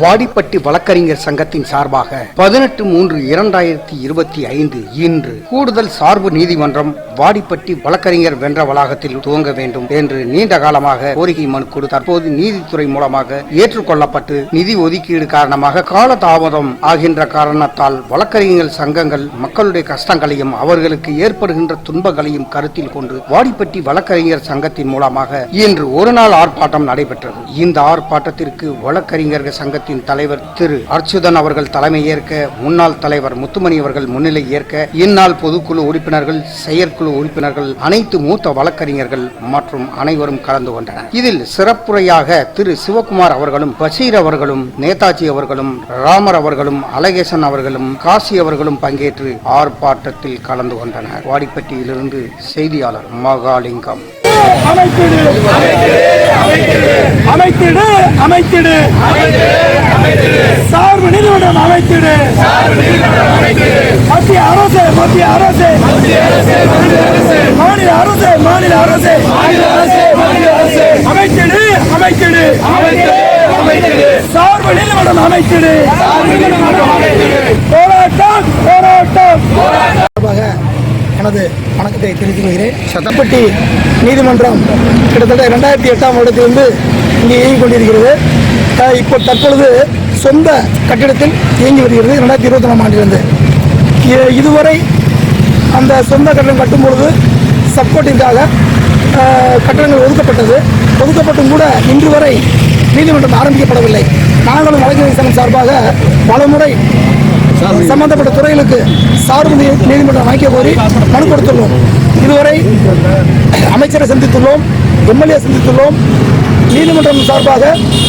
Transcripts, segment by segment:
வாடிப்பட்டி வழக்கறிஞர் சங்கத்தின் சார்பாக பதினெட்டு மூன்று இரண்டாயிரத்தி இருபத்தி ஐந்து இன்று கூடுதல் சார்பு நீதிமன்றம் வாடிப்பட்டி வழக்கறிஞர் வென்ற வளாகத்தில் துவங்க வேண்டும் என்று நீண்ட காலமாக கோரிக்கை மனு கொடு தற்போது நீதித்துறை மூலமாக ஏற்றுக்கொள்ளப்பட்டு நிதி ஒதுக்கீடு காரணமாக கால தாமதம் ஆகின்ற காரணத்தால் வழக்கறிஞர் சங்கங்கள் மக்களுடைய கஷ்டங்களையும் அவர்களுக்கு ஏற்படுகின்ற துன்பங்களையும் கருத்தில் கொண்டு வாடிப்பட்டி வழக்கறிஞர் சங்கத்தின் மூலமாக இன்று ஒரு நாள் ஆர்ப்பாட்டம் நடைபெற்றது. இந்த ஆர்ப்பாட்டத்திற்கு வழக்கறிஞர்கள் சங்கத்தின் தலைவர் திரு அர்ச்சுதன் அவர்கள் தலைமை ஏற்க முன்னாள் தலைவர் முத்துமணி அவர்கள் முன்னிலை ஏற்க இந்நாள் பொதுக்குழு உறுப்பினர்கள் செயற்குழு உறுப்பினர்கள் அனைத்து மூத்த வழக்கறிஞர்கள் மற்றும் அனைவரும் கலந்து கொண்டனர். இதில் சிறப்புரையாக திரு சிவகுமார் அவர்களும் பஷீர் அவர்களும் நேதாஜி அவர்களும் ராமர் அவர்களும் அழகேசன் அவர்களும் காசி அவர்களும் பங்கேற்று ஆர்ப்பாட்டத்தில் கலந்து கொண்டனர். வாடிப்பட்டியிலிருந்து செய்தியாளர் மகாலிங்கம். அமைத்திடு அமைத்திடு அமைத்திடு. சார்பு நீதிமன்றம் அமைத்திடு. மத்திய அரசு மத்திய அரசு. மாநில அரசு மாநில அரசு. அமைத்திடு அமைத்திடு. சார்பு நீதிமன்றம் அமைத்திடு. போராட்டம் போராட்டம். எனது வணக்கத்தை தெரிவித்துக் கொள்கிறேன். சட்டப்பட்டி நீதிமன்றம் கிட்டத்தட்ட ரெண்டாயிரத்தி எட்டாம் வருடத்திலிருந்து இங்கே இயங்கிக் கொண்டிருக்கிறது. இப்போ தற்பொழுது சொந்த கட்டிடத்தில் இயங்கி வருகிறது ரெண்டாயிரத்தி இருபத்தி ஒன்றாம் ஆண்டிலிருந்து இதுவரை அந்த சொந்த கட்டணம் கட்டும் பொழுது சப்போர்ட்டிற்காக கட்டணங்கள் கட்டடங்கள் ஒதுக்கப்பட்டது. ஒதுக்கப்பட்டும் கூட இன்று வரை நீதிமன்றம் ஆரம்பிக்கப்படவில்லை. நாங்களும் வழக்கறிஞர் சங்கம் சார்பாக பலமுறை சம்பந்தப்பட்ட துறைகளுக்கு சார்பு நீதிமன்றம் அமைக்க கோரி மனு கொடுத்துள்ளோம். இதுவரை அமைச்சரை சந்தித்துள்ளோம் எம்எல்ஏ சந்தித்துள்ளோம் நீதிமன்றம் சார்பாக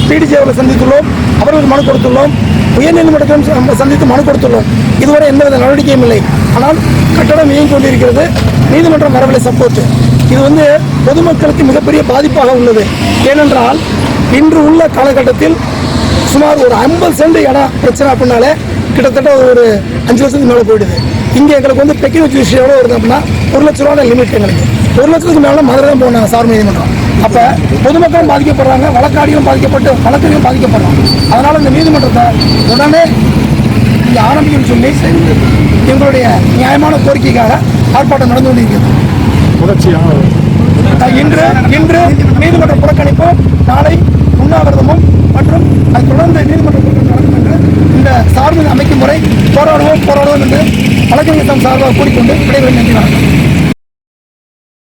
பிடிஜி அவர்களை சந்தித்துள்ளோம். அவர்களுக்கு மனு கொடுத்துள்ளோம். உயர்நீதிமன்றத்திலும் சந்தித்து மனு கொடுத்துள்ளோம். இதுவரை எந்தவித நடவடிக்கையும் இல்லை. ஆனால் கட்டடம் இயங்கிக் கொண்டிருக்கிறது நீதிமன்றம் வரவில்லை சப்போர்ட் இது வந்து பொதுமக்களுக்கு மிகப்பெரிய பாதிப்பாக உள்ளது. ஏனென்றால் இன்று உள்ள காலகட்டத்தில் சுமார் ஒரு ஐம்பது சென்ட் இடம் பிரச்சனை அப்படின்னாலே கிட்டத்தட்ட ஒரு அஞ்சு லட்சத்துக்கு மேலே போயிடுது. இங்கே எங்களுக்கு வந்து பெக்கிங் வச்சு விஷயம் எவ்வளோ வருது அப்படின்னா ஒரு லட்ச ரூபா லிமிட் எங்களுக்கு. ஒரு லட்சத்துக்கு மேலே மதுரை தான் போனாங்க சார் நீதிமன்றம். அப்போ பொதுமக்களும் பாதிக்கப்படுறாங்க வழக்காடிகளும் பாதிக்கப்பட்டு வழக்கறிஞரும் பாதிக்கப்படுறாங்க. அதனால் இந்த நீதிமன்றத்தை உடனே இங்கே ஆரம்பிக்கும் சொல்லி எங்களுடைய நியாயமான கோரிக்கைக்காக ஆர்ப்பாட்டம் நடந்து கொண்டிருக்கிறது. அஹ் இன்று இன்று நீதிமன்ற புறக்கணிப்பு நாளை உண்ணாவிரதமும் மற்றும் அதை தொடர்ந்து நீதிமன்ற புறக்கணிப்பு நடக்கும் என்று இந்த சார்பு அமைக்கும் முறை போராடுவோம் போராடுவோம் என்று வழக்கறிஞர் சார்பாக கூறிக்கொண்டு விடைபெறும் நன்றி வணக்கம்.